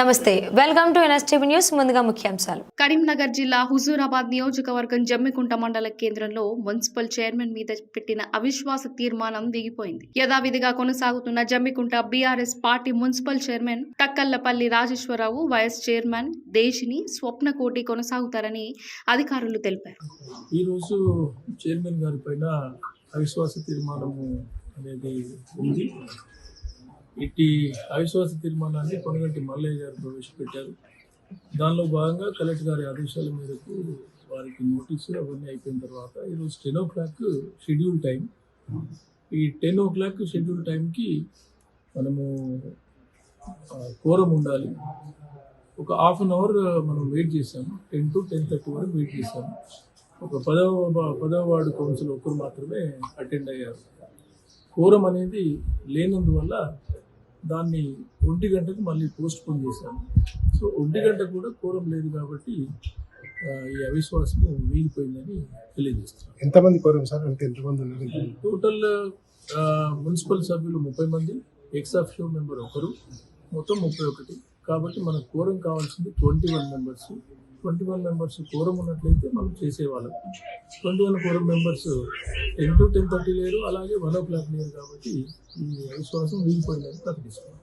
నమస్తే welcome to NSTV news. ముందుగా ముఖ్యాంశాలు. కరీంనగర్ జిల్లా హుజూరాబాద్ నియోజకవర్గం జమ్మికుంట మండల కేంద్రంలో మున్సిపల్ చైర్మన్ మీద పెట్టిన అవిశ్వాస తీర్మానం దిగిపోయింది. యథావిధిగా కొనసాగుతున్న Jammikunta BRS party municipal chairman Takkallapalli Rajeshwararao vice chairman Desini Swapnakoti కొనసాగుతారని అధికారులు తెలిపారు. ఈరోజు చైర్మన్ గారి పైన అవిశ్వాస తీర్మానము అనేది ఉంది. ఇట్టి అవిశ్వాస తీర్మానాన్ని కొనగంటి మల్లయ్య గారు ప్రవేశపెట్టారు. దానిలో భాగంగా కలెక్టర్ గారి ఆదేశాల మేరకు వారికి నోటీసు అవన్నీ అయిపోయిన తర్వాత ఈరోజు ten o'clock schedule time. ఈ టెన్ ఓ క్లాక్ షెడ్యూల్ టైంకి మనము కోరం ఉండాలి. ఒక హాఫ్ అన్ అవర్ మనం వెయిట్ చేసాము టెన్ టు టెన్ థర్టీ వరకు వెయిట్ చేసాము ఒక పదవ పదవ వార్డు కౌన్సిల్ ఒక్కరు మాత్రమే అటెండ్ అయ్యారు. కోరం అనేది లేనందువల్ల దాన్ని ఒంటి గంటకు మళ్ళీ పోస్ట్ పోన్ చేశాము సో ఒంటి గంట కూడా కోరం లేదు కాబట్టి ఈ అవిశ్వాసము వీగిపోయిందని తెలియజేస్తున్నాం ఎంతమంది కోరాం సార్? అంటే ఎంతమంది ఉన్నారు? టోటల్ మున్సిపల్ సభ్యులు ముప్పై మంది ఎక్స్ ఆఫిషియో మెంబర్ ఒకరు మొత్తం ముప్పై ఒకటి. కాబట్టి మనకు కోరం కావాల్సింది twenty one members. Twenty one members quorum ఉన్నట్లయితే మనం చేసేవాళ్ళం. Twenty one quorum members ten to ten thirty లేరు అలాగే వన్ ఓ క్లాక్ లేరు కాబట్టి ఈ అవిశ్వాసం వీగిపోయిందని ప్రకటిస్తున్నాం.